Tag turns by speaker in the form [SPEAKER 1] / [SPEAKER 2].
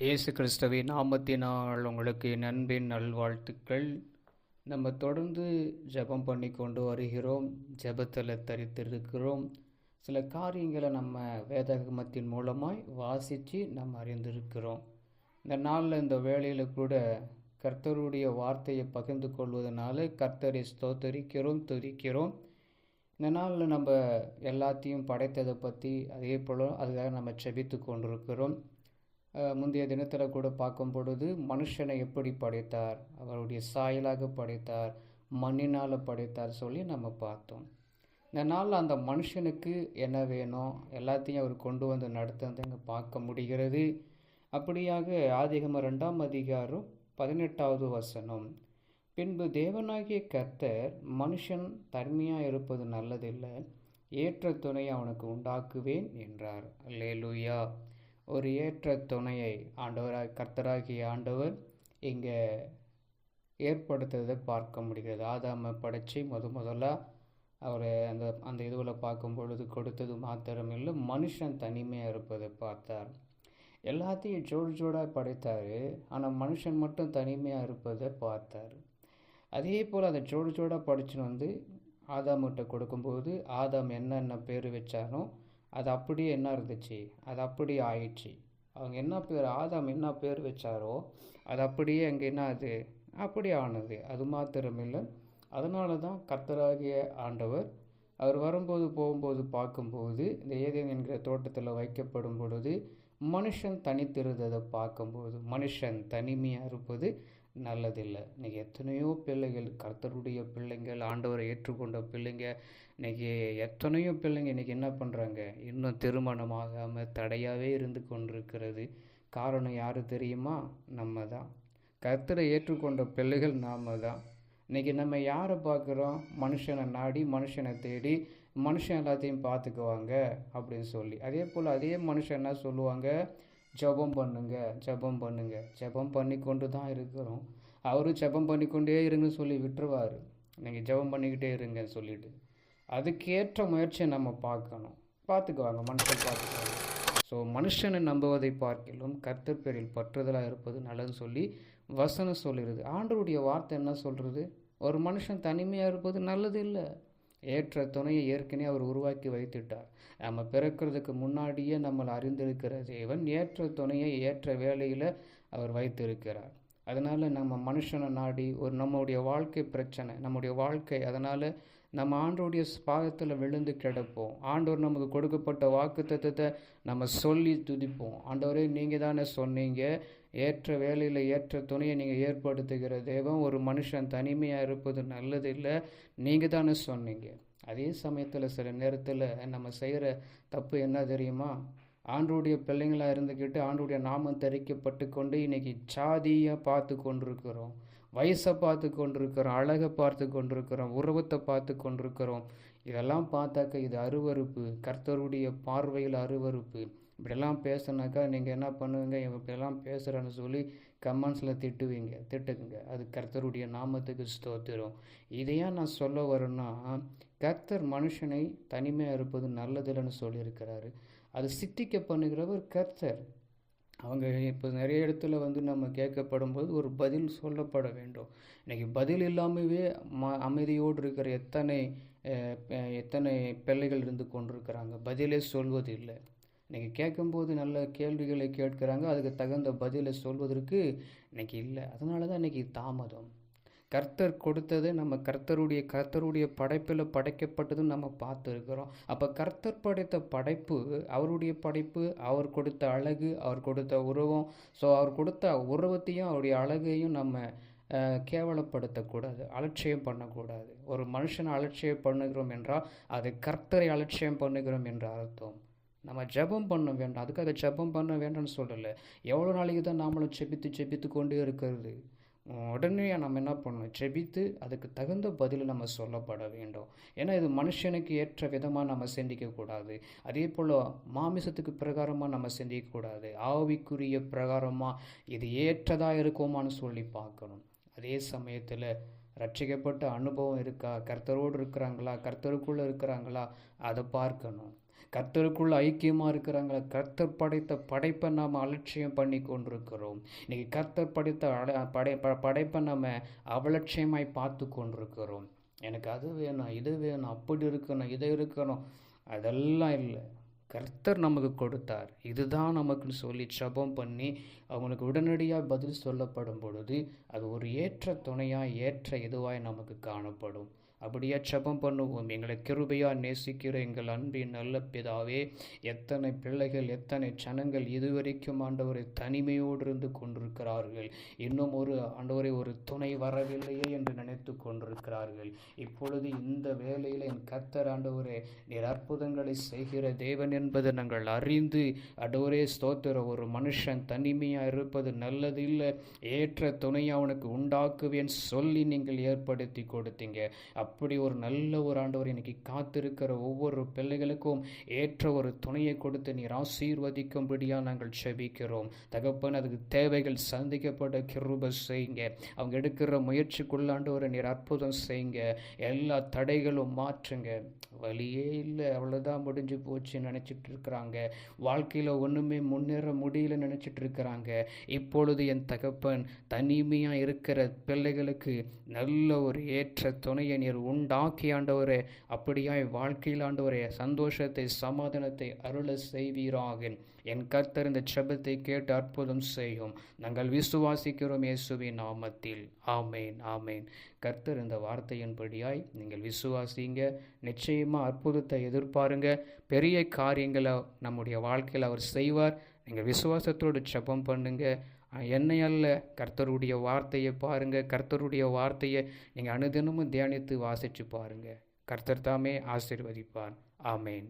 [SPEAKER 1] இயேசு கிறிஸ்துவின் நாமத்தினால் உங்களுக்கு நண்பின் நல்வாழ்த்துக்கள். நம்ம தொடர்ந்து ஜெபம் பண்ணி கொண்டு வருகிறோம். ஜெபத்தில் தரித்திருக்கிறோம். சில காரியங்களை நம்ம வேதகமத்தின் மூலமாய் வாசித்து நம்ம அறிந்திருக்கிறோம். இந்த நாளில் இந்த வேளையில் கூட கர்த்தருடைய வார்த்தையை பகிர்ந்து கொள்வதனால கர்த்தரை ஸ்தோத்தரிக்கிறோம் துதிக்கிறோம். இந்த நாளில் நம்ம எல்லாத்தையும் படைத்ததை பற்றி அதே போல் அதுக்காக நம்ம செபித்து கொண்டிருக்கிறோம். முந்தைய தினத்தில் கூட பார்க்கும் பொழுது மனுஷனை எப்படி படைத்தார் அவருடைய சாயலாக படைத்தார் மண்ணினால் படைத்தார் சொல்லி நம்ம பார்த்தோம். இந்த நாளில் அந்த மனுஷனுக்கு என்ன வேணும் எல்லாத்தையும் அவர் கொண்டு வந்து நடத்துறதுங்க பார்க்க முடிகிறது. அப்படியாக ஆதிகம ரெண்டாம் அதிகாரம் பதினெட்டாவது வசனம். பின்பு தேவனாகிய கர்த்தர் மனுஷன் தன்மையாக இருப்பது நல்லதில்லை ஏற்ற துணை அவனுக்கு உண்டாக்குவேன் என்றார். அல்லேலூயா. ஒரு ஏற்ற துணையை ஆண்டவராக கர்த்தராகிய ஆண்டவர் இங்கே ஏற்படுத்துறதை பார்க்க முடிகிறது. ஆதாமை படைச்சி முத முதலாக அவர் அந்த அந்த இதுவில் பார்க்கும் பொழுது கொடுத்தது மாத்திரமில்லை மனுஷன் தனிமையாக இருப்பதை பார்த்தார். எல்லாத்தையும் ஜோடு ஜோடாக படைத்தார் ஆனால் மனுஷன் மட்டும் தனிமையாக இருப்பதை பார்த்தார். அதே போல் அதை ஜோடு ஜோடாக படிச்சுன்னு வந்து ஆதாம்கிட்ட கொடுக்கும்போது ஆதாம் என்னென்ன பேர் வச்சானோ அது அப்படியே என்ன இருந்துச்சு? அது அப்படியே ஆயிடுச்சு. அவங்க என்ன பேர் ஆதாம் என்ன பேர் வச்சாரோ அது அப்படியே அங்கே என்ன அது அப்படி ஆனது. அது மாத்திரமில்லை அதனால தான் கர்த்தராகிய ஆண்டவர் அவர் வரும்போது போகும்போது பார்க்கும்போது இந்த ஏதேன் என்கிற தோட்டத்தில் வைக்கப்படும் பொழுது மனுஷன் தனித்திருந்ததை பார்க்கும்போது மனுஷன் தனிமையாக இருப்பது நல்லதில்லை. இன்றைக்கி எத்தனையோ பிள்ளைகள் கர்த்தருடைய பிள்ளைங்கள் ஆண்டவரை ஏற்றுக்கொண்ட பிள்ளைங்க இன்றைக்கி எத்தனையோ பிள்ளைங்க இன்றைக்கி என்ன பண்ணுறாங்க இன்னும் திருமணமாகாமல் தடையாகவே இருந்து கொண்டிருக்கிறது. காரணம் யார் தெரியுமா? நம்ம தான் கர்த்தரை ஏற்றுக்கொண்ட பிள்ளைகள் நாம தான் இன்றைக்கி நம்ம யாரை பார்க்குறோம்? மனுஷனை நாடி மனுஷனை தேடி மனுஷன் எல்லாத்தையும் பார்த்துக்குவாங்க அப்படின்னு சொல்லி. அதே போல் அதே மனுஷன் என்ன சொல்லுவாங்க? ஜெபம் பண்ணுங்க ஜெபம் பண்ணுங்க. ஜெபம் பண்ணி கொண்டு தான் இருக்கிறோம். அவரும் ஜெபம் பண்ணிக்கொண்டே இருங்கன்னு சொல்லி விட்டுருவார். நீங்கள் ஜெபம் பண்ணிக்கிட்டே இருங்கன்னு சொல்லிட்டு. அதுக்கேற்ற முயற்சியை நம்ம பார்க்கணும். பார்த்துக்குவாங்க மனுஷன் பார்த்துக்குவாங்க. ஸோ மனுஷனை நம்புவதை பார்க்கிலும் கர்த்தர் பேரில் பற்றுதலாக இருப்பது நல்லதுன்னு சொல்லி வசனம் சொல்லிடுது ஆண்டருடைய வார்த்தை என்ன சொல்கிறது ஒரு மனுஷன் தனிமையாக இருப்பது நல்லது இல்லை. ஏற்ற துணையை ஏற்கனவே அவர் உருவாக்கி வைத்துட்டார். நம்ம பிறக்கிறதுக்கு முன்னாடியே நம்மளை அறிந்திருக்கிற தேவன் ஏற்ற துணையை ஏற்ற வேலையில் அவர் வைத்திருக்கிறார். அதனால் நம்ம மனுஷனை நாடி ஒரு நம்முடைய வாழ்க்கை பிரச்சனை நம்முடைய வாழ்க்கை அதனால் நம்ம ஆண்டோடைய பாதத்தில் விழுந்து கிடப்போம். ஆண்டவர் நமக்கு கொடுக்கப்பட்ட வாக்கு நம்ம சொல்லி துதிப்போம். ஆண்டவரே நீங்கள் தானே சொன்னீங்க? ஏற்ற வேலையில் ஏற்ற துணையை நீங்கள் ஏற்படுத்துகிற தெய்வம் ஒரு மனுஷன் தனிமையாக இருப்பது நல்லது இல்லை. நீங்கள் தானே சொன்னீங்க. அதே சமயத்தில் சில நேரத்தில் நம்ம செய்கிற தப்பு என்ன தெரியுமா? ஆண்டுடைய பிள்ளைங்களாக இருந்துக்கிட்டு ஆண்டுடைய நாமம் தெரிக்கப்பட்டு கொண்டு இன்றைக்கி சாதியாக பார்த்து கொண்டிருக்கிறோம். வயசை பார்த்து கொண்டிருக்கிறோம். அழகை பார்த்து கொண்டிருக்கிறோம். உருவத்தை பார்த்து கொண்டிருக்கிறோம். இதெல்லாம் பார்த்தாக்க இது அருவறுப்பு கர்த்தருடைய பார்வையில் அருவறுப்பு இப்படிலாம் பேசுனாக்கா நீங்கள் என்ன பண்ணுவீங்க? இப்படிலாம் பேசுகிறேன்னு சொல்லி கமெண்ட்ஸில் திட்டுவீங்க. திட்டுக்குங்க. அது கர்த்தருடைய நாமத்துக்கு ஸ்தோத்திரம். இதையா நான் சொல்ல வரேன்னா கர்த்தர் மனுஷனை தனிமையாக இருப்பது நல்லதில்லைன்னு சொல்லியிருக்கிறாரு. அது சித்திக்க பண்ணுகிறவர் கர்த்தர். அவங்க இப்போ நிறைய இடத்துல வந்து நம்ம கேட்கப்படும் போது ஒரு பதில் சொல்லப்பட வேண்டும். இன்றைக்கி பதில் இல்லாமவே ம அமைதியோடு இருக்கிற எத்தனை எத்தனை பிள்ளைகள் இருந்து கொண்டிருக்கிறாங்க? பதிலே சொல்வது இல்லை இன்றைக்கி கேட்கும்போது நல்ல கேள்விகளை கேட்குறாங்க. அதுக்கு தகுந்த பதிலை சொல்வதற்கு இன்றைக்கி இல்லை. அதனால தான் இன்றைக்கி தாமதம். கர்த்தர் கொடுத்தது நம்ம கர்த்தருடைய கர்த்தருடைய படைப்பில் படைக்கப்பட்டதும் நம்ம பார்த்துருக்குறோம். அப்போ கர்த்தர் படைத்த படைப்பு அவருடைய படைப்பு அவர் கொடுத்த அழகு அவர் கொடுத்த உருவம். ஸோ அவர் கொடுத்த உருவத்தையும் அவருடைய அழகையும் நம்ம கேவலப்படுத்தக்கூடாது அலட்சியம் பண்ணக்கூடாது. ஒரு மனுஷனை அலட்சியம் பண்ணுகிறோம் என்றால் அது கர்த்தரை அலட்சியம் பண்ணுகிறோம் என்ற அர்த்தம். நம்ம ஜெபம் பண்ண வேண்டாம். அதுக்காக ஜெபம் பண்ண வேண்டாம்னு சொல்லலை. எவ்வளோ நாளைக்கு தான் நாமளும் செபித்து செபித்து கொண்டே இருக்கிறது? உடனே நம்ம என்ன பண்ணணும்? செபித்து அதுக்கு தகுந்த பதில் நம்ம சொல்லப்பட வேண்டும். ஏன்னா இது மனுஷனுக்கு ஏற்ற விதமாக நம்ம சிந்திக்கக்கூடாது அதே போல் மாமிசத்துக்கு பிரகாரமாக நம்ம சிந்திக்கக்கூடாது ஆவிக்குரிய பிரகாரமாக இது ஏற்றதாக இருக்குமான்னு சொல்லி பார்க்கணும். அதே சமயத்தில் ரட்சிக்கப்பட்ட அனுபவம் இருக்கா? கர்த்தரோடு இருக்கிறாங்களா? கர்த்தருக்குள்ளே இருக்கிறாங்களா? அதை பார்க்கணும். கர்த்தருக்குள்ள ஐக்கியமாக இருக்கிறாங்களா கர்த்தர் படைத்த படைப்பை நாம் அலட்சியம் பண்ணி கொண்டிருக்கிறோம். இன்னைக்கு கர்த்தர் படைத்த படை ப- படைப்பை நம்ம அவலட்சியமாய் பார்த்து கொண்டிருக்கிறோம். எனக்கு அது வேணும் இது வேணும் அப்படி இருக்கணும் இது இருக்கணும். அதெல்லாம் இல்லை. கர்த்தர் நமக்கு கொடுத்தார். இதுதான் நமக்குன்னு சொல்லி ஜபம் பண்ணி அவங்களுக்கு உடனடியாக பதில் சொல்லப்படும் பொழுது அது ஒரு ஏற்ற துணையாக ஏற்ற இதுவாய் நமக்கு காணப்படும். அப்படியே ஜபம் பண்ணுவோம். எங்களை கிருபையாக நேசிக்கிற எங்கள் அன்பின் நல்ல பிதாவே எத்தனை பிள்ளைகள் எத்தனை ஜனங்கள் இதுவரைக்கும் ஆண்டவரை தனிமையோடு இருந்து கொண்டிருக்கிறார்கள். இன்னும் ஒரு ஆண்டவரை ஒரு துணை வரவில்லையே என்று நினைத்து கொண்டிருக்கிறார்கள். இப்பொழுது இந்த வேலையில் என் கத்தர் ஆண்டவரே நீர் அற்புதங்களை செய்கிற தேவன் என்பதை நாங்கள் அறிந்து அடோரே ஸ்தோத்திர ஒரு மனுஷன் தனிமையாக இருப்பது நல்லதில்லை. ஏற்ற துணையை அவனுக்கு உண்டாக்குவேன் சொல்லி நீங்கள் ஏற்படுத்தி கொடுத்தீங்க. அப்படி ஒரு நல்ல ஒரு ஆண்டவர் இன்னைக்கு காத்திருக்கிற ஒவ்வொரு பிள்ளைகளுக்கும் ஏற்ற ஒரு துணையை கொடுத்து நீர் ஆசீர்வதிக்கும்படியாக நாங்கள் செபிக்கிறோம். தகப்பன் அதுக்கு தேவைகள் சந்திக்கப்பட கிருப செய்யுங்க. அவங்க எடுக்கிற முயற்சிக்குள்ளாண்டு ஒரு நீர் அற்புதம் செய்யுங்க. எல்லா தடைகளும் மாற்றுங்க. வழியே இல்லை அவ்வளோதான் முடிஞ்சு போச்சு நினச்சிட்டு இருக்கிறாங்க. வாழ்க்கையில் ஒன்றுமே முன்னேற முடியல நினச்சிட்டு இருக்கிறாங்க. இப்பொழுது என் தகப்பன் தனிமையாக இருக்கிற பிள்ளைகளுக்கு நல்ல ஒரு ஏற்ற துணையை நீர் உண்டாக்கி ஆண்டவரே அப்படியாய் வாழ்க்கையில் ஆண்டவரே சந்தோஷத்தை சமாதானத்தை அருள செய்வீராக. என் கர்த்தர் இந்த செபத்தை கேட்டு அற்புதம் செய்யும். நாங்கள் விசுவாசிக்கிறோம் இயேசுவின் நாமத்தில். ஆமேன் ஆமேன். கர்த்தர் இந்த வார்த்தையின்படியாய் நீங்கள் விசுவாசிங்க. நிச்சயமாக அற்புதத்தை எதிர்பாருங்க. பெரிய காரியங்களை நம்முடைய வாழ்க்கையில் அவர் செய்வார். நீங்கள் விசுவாசத்தோடு செபம் பண்ணுங்கள் என்னை அல்ல. கர்த்தருடைய வார்த்தையை பாருங்கள் கர்த்தருடைய வார்த்தையை நீங்கள் அனுதினமும் தியானித்து வாசித்து பாருங்கள் கர்த்தர் தாமே ஆசிர்வதிப்பார். ஆமேன்.